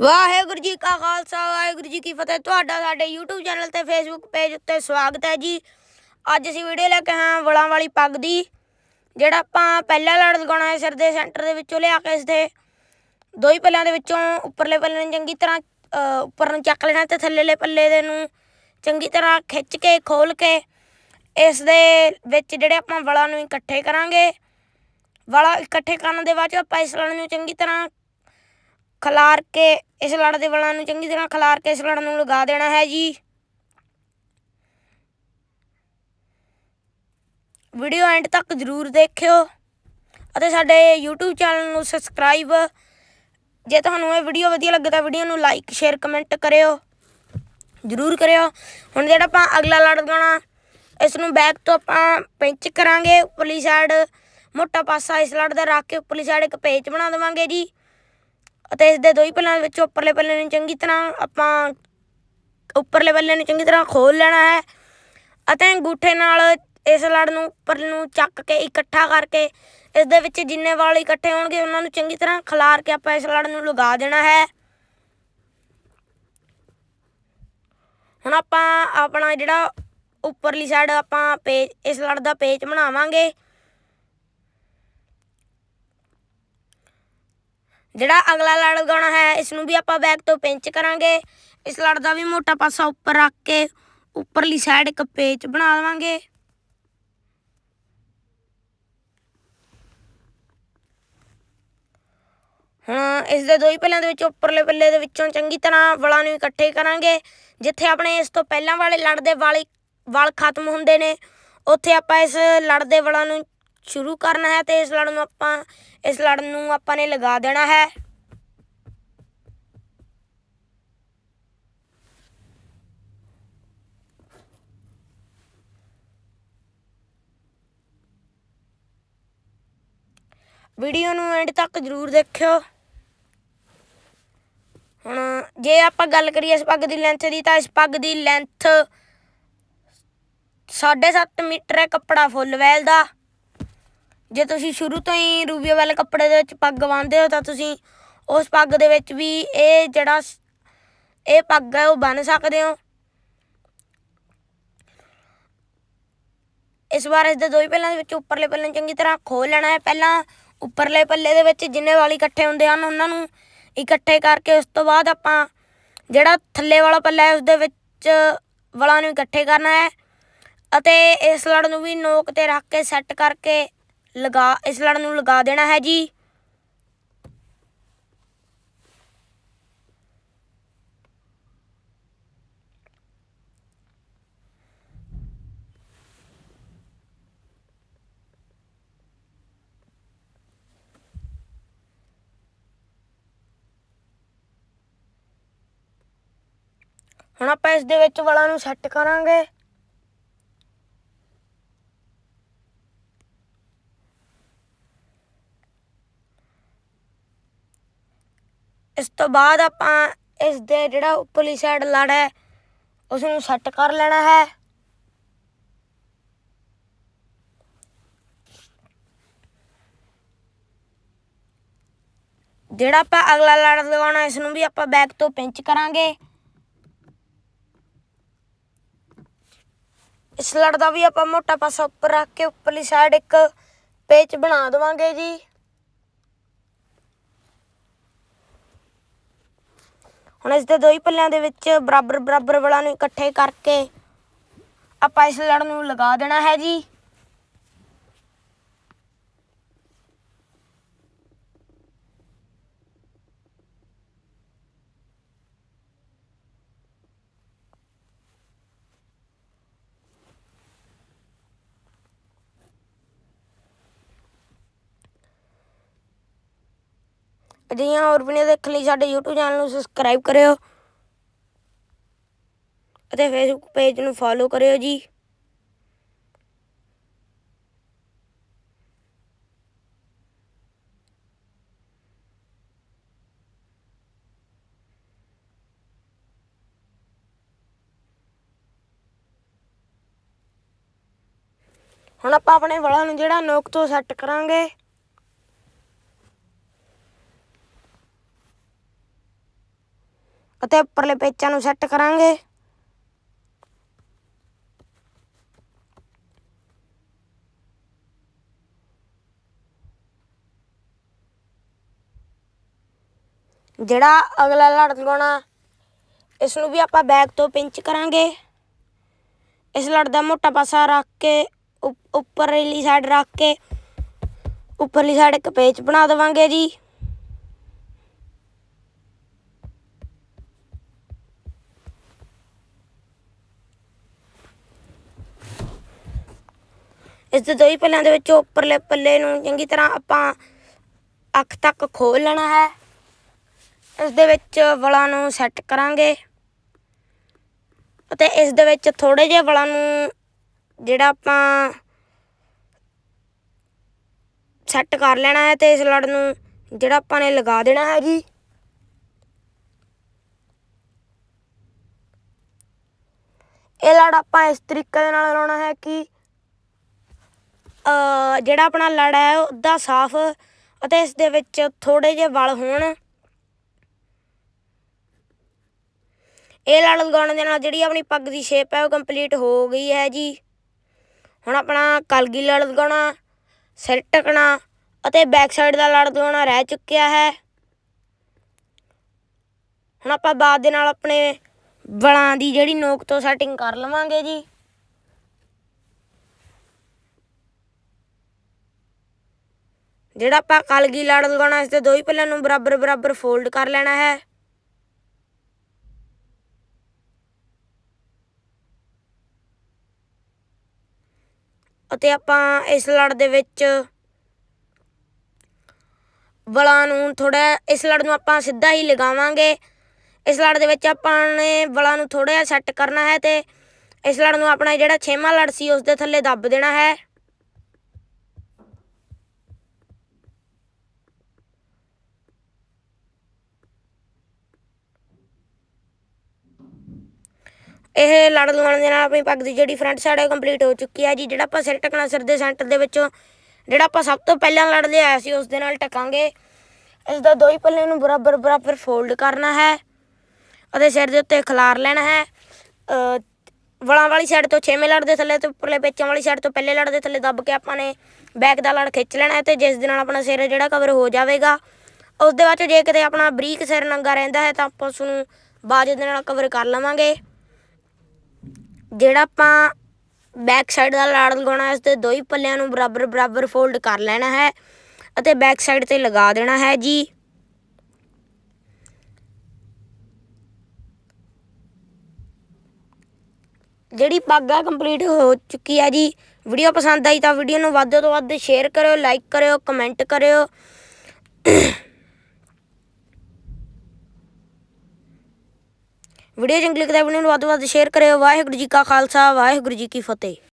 ਵਾਹਿਗੁਰੂ ਜੀ ਕਾ ਖਾਲਸਾ, ਵਾਹਿਗੁਰੂ ਜੀ ਕੀ ਫਤਿਹ। ਤੁਹਾਡਾ ਸਾਡੇ YouTube ਚੈਨਲ ਤੇ Facebook ਪੇਜ ਉੱਤੇ ਸਵਾਗਤ ਹੈ ਜੀ। ਅੱਜ ਅਸੀਂ ਵੀਡੀਓ ਲੈ ਕੇ ਹਾਂ ਵਲਾਂ ਵਾਲੀ ਪੱਗ ਦੀ, ਜਿਹੜਾ ਆਪਾਂ ਪਹਿਲਾ ਲੜ ਲਗਾਉਣਾ ਹੈ ਸਿਰ ਦੇ ਸੈਂਟਰ ਦੇ ਵਿੱਚੋਂ ਲਿਆ ਕੇ ਇਸ ਦੇ ਦੋ ਹੀ ਪੱਲਿਆਂ ਦੇ ਵਿੱਚੋਂ ਉੱਪਰਲੇ ਪੱਲੇ ਨੂੰ ਚੰਗੀ ਤਰ੍ਹਾਂ ਉੱਪਰ ਨੂੰ ਚੱਕ ਲੈਣਾ ਤੇ ਥੱਲੇਲੇ ਪੱਲੇ ਦੇ ਨੂੰ ਚੰਗੀ ਤਰ੍ਹਾਂ ਖਿੱਚ ਕੇ, ਖੋਲ ਕੇ ਇਸ ਦੇ ਵਿੱਚ ਜਿਹੜੇ ਆਪਾਂ ਵਲਾਂ ਨੂੰ ਇਕੱਠੇ ਕਰਾਂਗੇ। ਵਲਾ ਇਕੱਠੇ ਕਰਨ ਦੇ ਬਾਅਦ 'ਚ ਆਪਾਂ ਇਸ ਲੜ ਨੂੰ ਚੰਗੀ ਤਰ੍ਹਾਂ ਖਲਾਰ ਕੇ ਇਸ ਲੜ ਦੇ ਵਲਾਂ ਨੂੰ ਚੰਗੀ ਤਰ੍ਹਾਂ ਖਲਾਰ ਕੇ ਇਸ ਲੜ ਨੂੰ ਲਗਾ ਦੇਣਾ ਹੈ ਜੀ। ਵੀਡੀਓ ਐਂਡ ਤੱਕ ਜ਼ਰੂਰ ਦੇਖਿਓ ਅਤੇ ਸਾਡੇ YouTube ਚੈਨਲ ਨੂੰ ਸਬਸਕ੍ਰਾਈਬ ਜੇ ਤੁਹਾਨੂੰ ਇਹ ਵੀਡੀਓ ਵਧੀਆ ਲੱਗੇ ਤਾਂ ਵੀਡੀਓ ਨੂੰ ਲਾਈਕ ਸ਼ੇਅਰ ਕਮੈਂਟ ਕਰਿਓ। ਜ਼ਰੂਰ ਕਰਿਓ। ਹੁਣ ਜਿਹੜਾ ਆਪਾਂ ਅਗਲਾ ਲੜ ਲਗਾਉਣਾ ਇਸ ਨੂੰ ਬੈਕ ਤੋਂ ਆਪਾਂ ਪਿੰਚ ਕਰਾਂਗੇ। ਉੱਪਰਲੀ ਸਾਈਡ ਮੋਟਾ ਪਾਸਾ ਇਸ ਲੜ ਦਾ ਰੱਖ ਕੇ ਉੱਪਰਲੀ ਸਾਈਡ ਇੱਕ ਪੇਚ ਬਣਾ ਦੇਵਾਂਗੇ ਜੀ। ਅਤੇ ਇਸ ਦੇ ਦੋ ਹੀ ਪੱਲਿਆਂ ਵਿੱਚ ਉੱਪਰਲੇ ਪੱਲੇ ਨੂੰ ਚੰਗੀ ਤਰ੍ਹਾਂ ਆਪਾਂ ਉੱਪਰਲੇ ਪੱਲੇ ਨੂੰ ਚੰਗੀ ਤਰ੍ਹਾਂ ਖੋਲ ਲੈਣਾ ਹੈ ਅਤੇ ਅੰਗੂਠੇ ਨਾਲ ਇਸ ਲੜ ਨੂੰ ਉੱਪਰ ਨੂੰ ਚੱਕ ਕੇ ਇਕੱਠਾ ਕਰਕੇ ਇਸ ਦੇ ਵਿੱਚ ਜਿੰਨੇ ਵਾਲ ਇਕੱਠੇ ਹੋਣਗੇ ਉਹਨਾਂ ਨੂੰ ਚੰਗੀ ਤਰ੍ਹਾਂ ਖਿਲਾਰ ਕੇ ਆਪਾਂ ਇਸ ਲੜ ਨੂੰ ਲਗਾ ਦੇਣਾ ਹੈ। ਹੁਣ ਆਪਾਂ ਆਪਣਾ ਜਿਹੜਾ ਉੱਪਰਲੀ ਸਾਈਡ ਆਪਾਂ ਪੇਜ ਇਸ ਲੜ ਦਾ ਪੇਜ ਬਣਾਵਾਂਗੇ। ਜਿਹੜਾ ਅਗਲਾ ਲੜ ਲਗਾਉਣਾ ਹੈ ਇਸ ਨੂੰ ਵੀ ਆਪਾਂ ਬੈਕ ਤੋਂ ਪਿੰਚ ਕਰਾਂਗੇ। ਇਸ ਲੜ ਦਾ ਵੀ ਮੋਟਾ ਪਾਸਾ ਉੱਪਰ ਰੱਖ ਕੇ ਉੱਪਰਲੀ ਸਾਈਡ ਇੱਕ ਪੇਚ ਬਣਾ ਦੇਵਾਂਗੇ ਹੁਣ ਇਸ ਦੇ ਦੋ ਹੀ ਪੱਲਿਆਂ ਦੇ ਵਿੱਚ, ਉੱਪਰਲੇ ਪੱਲੇ ਦੇ ਵਿੱਚੋਂ ਚੰਗੀ ਤਰ੍ਹਾਂ ਵਲਾਂ ਨੂੰ ਇਕੱਠੇ ਕਰਾਂਗੇ। ਜਿੱਥੇ ਆਪਣੇ ਇਸ ਤੋਂ ਪਹਿਲਾਂ ਵਾਲੇ ਲੜ ਦੇ ਵਾਲ ਵਲ ਖਤਮ ਹੁੰਦੇ ਨੇ, ਉੱਥੇ ਆਪਾਂ ਇਸ ਲੜ ਦੇ ਵਲਾਂ ਨੂੰ ਸ਼ੁਰੂ ਕਰਨਾ ਹੈ ਤੇ ਇਸ ਲੜ ਨੂੰ ਆਪਾਂ, ਇਸ ਲੜ ਨੂੰ ਆਪਾਂ ਨੇ ਲਗਾ ਦੇਣਾ ਹੈ। ਵੀਡੀਓ ਨੂੰ ਐਂਡ ਤੱਕ ਜ਼ਰੂਰ ਦੇਖਿਓ। ਹੁਣ ਜੇ ਆਪਾਂ ਗੱਲ ਕਰੀਏ ਇਸ ਪੱਗ ਦੀ ਲੈਂਥ ਦੀ, ਤਾਂ ਇਸ ਪੱਗ ਦੀ ਲੈਂਥ 7.5 ਮੀਟਰ ਹੈ ਕੱਪੜਾ ਫੁੱਲ ਵੈਲ ਦਾ। ਜੇ ਤੁਸੀਂ ਸ਼ੁਰੂ ਤੋਂ ਹੀ ਰੂਬੀਓ ਵਾਲੇ ਕੱਪੜੇ ਦੇ ਵਿੱਚ ਪੱਗ ਬੰਨਦੇ ਹੋ ਤਾਂ ਤੁਸੀਂ ਉਸ ਪੱਗ ਦੇ ਵਿੱਚ ਵੀ ਇਹ ਜਿਹੜਾ ਸ- ਇਹ ਪੱਗ ਹੈ ਉਹ ਬੰਨ ਸਕਦੇ ਹੋ। ਇਸ ਵਾਰ ਇਸ ਦੇ ਦੋ ਹੀ ਪੱਲਿਆਂ ਦੇ ਵਿੱਚ ਉੱਪਰਲੇ ਪੱਲੇ ਨੂੰ ਚੰਗੀ ਤਰ੍ਹਾਂ ਖੋਲ ਲੈਣਾ ਹੈ। ਪਹਿਲਾਂ ਉੱਪਰਲੇ ਪੱਲੇ ਦੇ ਵਿੱਚ ਜਿੰਨੇ ਵਾਲ ਇਕੱਠੇ ਹੁੰਦੇ ਹਨ, ਉਹਨਾਂ ਨੂੰ ਇਕੱਠੇ ਕਰਕੇ ਉਸ ਤੋਂ ਬਾਅਦ ਆਪਾਂ ਜਿਹੜਾ ਥੱਲੇ ਵਾਲਾ ਪੱਲਾ ਹੈ ਉਸ ਦੇ ਵਿੱਚ ਵਾਲਾਂ ਨੂੰ ਇਕੱਠੇ ਕਰਨਾ ਹੈ ਅਤੇ ਇਸ ਲੜ ਨੂੰ ਵੀ ਨੋਕ ਤੇ ਰੱਖ ਕੇ ਸੈੱਟ ਕਰਕੇ ਲਗਾ, ਇਸ ਲੜ ਨੂੰ ਲਗਾ ਦੇਣਾ ਹੈ ਜੀ। ਹੁਣ ਆਪਾਂ ਇਸ ਦੇ ਵਿੱਚ ਵਾਲਾਂ ਨੂੰ ਸੈੱਟ ਕਰਾਂਗੇ। ਇਸ ਤੋਂ ਬਾਅਦ ਆਪਾਂ ਇਸ ਦੇ ਜਿਹੜਾ ਉੱਪਰਲੀ ਸਾਈਡ ਲੜ ਹੈ ਉਸ ਨੂੰ ਸੈੱਟ ਕਰ ਲੈਣਾ ਹੈ। ਜਿਹੜਾ ਆਪਾਂ ਅਗਲਾ ਲੜ ਲਗਾਉਣਾ ਇਸ ਨੂੰ ਵੀ ਆਪਾਂ ਬੈਕ ਤੋਂ ਪਿੰਚ ਕਰਾਂਗੇ। ਇਸ ਲੜ ਦਾ ਵੀ ਆਪਾਂ ਮੋਟਾ ਪਾਸਾ ਉੱਪਰ ਰੱਖ ਕੇ ਉੱਪਰਲੀ ਸਾਈਡ ਇੱਕ ਪੇਚ ਬਣਾ ਦੇਵਾਂਗੇ ਜੀ। ਹੁਣ ਇਸ ਦੇ ਦੋ ਹੀ ਪੱਲਿਆਂ ਦੇ ਵਿੱਚ ਬਰਾਬਰ ਬਰਾਬਰ ਵਾਲਾਂ ਨੂੰ ਇਕੱਠੇ ਕਰਕੇ ਆਪਾਂ ਇਸ ਲੜ ਨੂੰ ਲਗਾ ਦੇਣਾ ਹੈ ਜੀ। ਅਜਿਹੀਆਂ ਹੋਰ ਵੀਡੀਓ ਦੇਖਣ ਲਈ ਸਾਡੇ YouTube ਚੈਨਲ ਨੂੰ ਸਬਸਕ੍ਰਾਈਬ ਕਰਿਓ ਅਤੇ Facebook ਪੇਜ ਨੂੰ ਫੋਲੋ ਕਰਿਓ ਜੀ। ਹੁਣ ਆਪਾਂ ਆਪਣੇ ਵਾਲਾਂ ਨੂੰ ਜਿਹੜਾ ਨੋਕ ਤੋਂ ਸੈੱਟ ਕਰਾਂਗੇ। ਅਤੇ ਉੱਪਰਲੇ ਪੇਚਾਂ ਨੂੰ ਸੈੱਟ ਕਰਾਂਗੇ। ਜਿਹੜਾ ਅਗਲਾ ਲੜ ਲਗਾਉਣਾ ਇਸ ਨੂੰ ਵੀ ਆਪਾਂ ਬੈਕ ਤੋਂ ਪਿੰਚ ਕਰਾਂਗੇ। ਇਸ ਲੜ ਦਾ ਮੋਟਾ ਪਾਸਾ ਰੱਖ ਕੇ, ਉਪ- ਉੱਪਰਲੀ ਸਾਈਡ ਰੱਖ ਕੇ, ਉੱਪਰਲੀ ਸਾਈਡ ਇੱਕ ਪੇਚ ਬਣਾ ਦੇਵਾਂਗੇ ਜੀ। ਇਸ ਦੇ ਦੋਈ ਪੱਲਿਆਂ ਦੇ ਵਿੱਚੋਂ ਉੱਪਰਲੇ ਪੱਲੇ ਨੂੰ ਚੰਗੀ ਤਰ੍ਹਾਂ ਆਪਾਂ ਅੱਖ ਤੱਕ ਖੋਲ ਲੈਣਾ ਹੈ। ਇਸ ਦੇ ਵਿੱਚ ਵਲਾਂ ਨੂੰ ਸੈੱਟ ਕਰਾਂਗੇ। ਅਤੇ ਇਸ ਦੇ ਵਿੱਚ ਥੋੜੇ ਜਿਹੇ ਵਲਾਂ ਨੂੰ ਜਿਹੜਾ ਆਪਾਂ ਸੈੱਟ ਕਰ ਲੈਣਾ ਹੈ ਤੇ ਇਸ ਲੜ ਨੂੰ ਜਿਹੜਾ ਆਪਾਂ ਨੇ ਲਗਾ ਦੇਣਾ ਹੈ ਜੀ। ਇਹ ਲੜ ਆਪਾਂ ਇਸ ਤਰੀਕੇ ਦੇ ਨਾਲ ਲਾਉਣਾ ਹੈ ਕਿ ਜਿਹੜਾ ਆਪਣਾ ਲੜ ਹੈ ਉਹ ਅੱਧਾ ਸਾਫ਼ ਅਤੇ ਇਸ ਦੇ ਵਿੱਚ ਥੋੜੇ ਜਿਹੇ ਵਲ ਹੋਣ। ਇਹ ਲੜ ਲਗਾਉਣ ਦੇ ਨਾਲ ਜਿਹੜੀ ਆਪਣੀ ਪੱਗ ਦੀ ਸ਼ੇਪ ਹੈ, ਉਹ ਕੰਪਲੀਟ ਹੋ ਗਈ ਹੈ ਜੀ। ਹੁਣ ਆਪਣਾ ਕਲਗੀ ਲੜ ਲਗਾਉਣਾ, ਸਿਰ ਟਕਣਾ ਅਤੇ ਬੈਕ ਸਾਈਡ ਦਾ ਲੜ ਲਗਾਉਣਾ ਰਹਿ ਚੁੱਕਿਆ ਹੈ। ਹੁਣ ਆਪਾਂ ਬਾਅਦ ਦੇ ਨਾਲ ਆਪਣੇ ਵਲਾਂ ਦੀ ਜਿਹੜੀ ਨੋਕ ਤੋਂ ਸੈਟਿੰਗ ਕਰ ਲਵਾਂਗੇ ਜੀ। ਜਿਹੜਾ ਆਪਾਂ ਕਲਗੀ ਲੜ ਲਗਾਉਣਾ ਇਸ ਤੇ ਦੋ ਹੀ ਪੱਲਿਆਂ ਨੂੰ ਬਰਾਬਰ ਬਰਾਬਰ ਫੋਲਡ ਕਰ ਲੈਣਾ ਹੈ। ਅਤੇ ਆਪਾਂ ਇਸ ਲੜ ਦੇ ਵਿੱਚ ਵਲਾਂ ਨੂੰ ਥੋੜਾ ਇਸ ਲੜ ਨੂੰ ਆਪਾਂ ਸਿੱਧਾ ਹੀ ਲਗਾਵਾਂਗੇ। ਇਸ ਲੜ ਦੇ ਵਿੱਚ ਆਪਾਂ ਨੇ ਵਲਾਂ ਨੂੰ ਥੋੜਾ ਜਿਹਾ ਸੈੱਟ ਕਰਨਾ ਹੈ ਤੇ ਇਸ ਲੜ ਨੂੰ ਆਪਣਾ ਜਿਹੜਾ ਛੇਵਾਂ ਲੜ ਸੀ ਉਸ ਦੇ ਥੱਲੇ ਦੱਬ ਦੇਣਾ ਹੈ। ਇਹ ਲੜ ਲਗਾਉਣ ਦੇ ਨਾਲ ਆਪਣੀ ਪੱਗ ਦੀ ਜਿਹੜੀ ਫਰੰਟ ਸਾਈਡ ਹੈ ਕੰਪਲੀਟ ਹੋ ਚੁੱਕੀ ਹੈ ਜੀ। ਜਿਹੜਾ ਆਪਾਂ ਸਿਰ ਟਕਣਾ ਸਿਰ ਦੇ ਸੈਂਟਰ ਦੇ ਵਿੱਚੋਂ, ਜਿਹੜਾ ਆਪਾਂ ਸਭ ਤੋਂ ਪਹਿਲਾਂ ਲੜ ਲਿਆਇਆ ਸੀ, ਉਸ ਦੇ ਨਾਲ ਟਕਾਂਗੇ ਇਸ ਦਾ ਦੋਈ ਪੱਲੇ ਨੂੰ ਬਰਾਬਰ ਬਰਾਬਰ ਫੋਲਡ ਕਰਨਾ ਹੈ ਅਤੇ ਸਿਰ ਦੇ ਉੱਤੇ ਖਿਲਾਰ ਲੈਣਾ ਹੈ। ਵਲਾਂ ਵਾਲੀ ਸਾਈਡ ਤੋਂ ਛੇਵੇਂ ਲੜ ਦੇ ਥੱਲੇ ਤੇ ਉੱਪਰਲੇ ਪੇਚਾਂ ਵਾਲੀ ਸਾਈਡ ਤੋਂ ਪਹਿਲੇ ਲੜ ਦੇ ਥੱਲੇ ਦੱਬ ਕੇ ਆਪਾਂ ਨੇ ਬੈਕ ਦਾ ਲੜ ਖਿੱਚ ਲੈਣਾ ਹੈ ਤੇ ਜਿਸ ਦੇ ਨਾਲ ਆਪਣਾ ਸਿਰ ਜਿਹੜਾ ਕਵਰ ਹੋ ਜਾਵੇਗਾ, ਉਸ ਦੇ ਬਾਅਦ 'ਚੋਂ ਜੇ ਕਿਤੇ ਆਪਣਾ ਬਰੀਕ ਸਿਰ ਨੰਗਾ ਰਹਿੰਦਾ ਹੈ ਤਾਂ ਆਪਾਂ ਉਸ ਨੂੰ ਬਾਜ ਦੇ ਨਾਲ ਕਵਰ ਕਰ ਲਵਾਂਗੇ। ਜਿਹੜਾ ਆਪਾਂ ਬੈਕ ਸਾਈਡ ਦਾ ਲਾੜ ਲਗਾਉਣਾ ਹੈ ਇਸ ਦੇ ਦੋਈ ਪੱਲਿਆਂ ਨੂੰ ਬਰਾਬਰ ਬਰਾਬਰ ਫੋਲਡ ਕਰ ਲੈਣਾ ਹੈ ਅਤੇ ਬੈਕ ਸਾਈਡ ਤੇ ਲਗਾ ਦੇਣਾ ਹੈ ਜੀ। ਜਿਹੜੀ ਪੱਗ ਆ ਕੰਪਲੀਟ ਹੋ ਚੁੱਕੀ ਹੈ ਜੀ। ਵੀਡੀਓ ਪਸੰਦ ਆਈ ਤਾਂ ਵੀਡੀਓ ਨੂੰ ਵੱਧ ਤੋਂ ਵੱਧ ਸ਼ੇਅਰ ਕਰਿਓ ਲਾਈਕ ਕਰਿਓ ਕਮੈਂਟ ਕਰਿਓ। ਵੀਡੀਓ ਚੰਗੀ ਲੱਗਦਾ ਵੀਡੀਓ ਨੂੰ ਵੱਧ ਤੋਂ ਵੱਧ ਸ਼ੇਅਰ ਕਰਿਓ। ਵਾਹਿਗੁਰੂ ਜੀ ਕਾ ਖਾਲਸਾ, ਵਾਹਿਗੁਰੂ ਜੀ ਕੀ ਫਤਿਹ।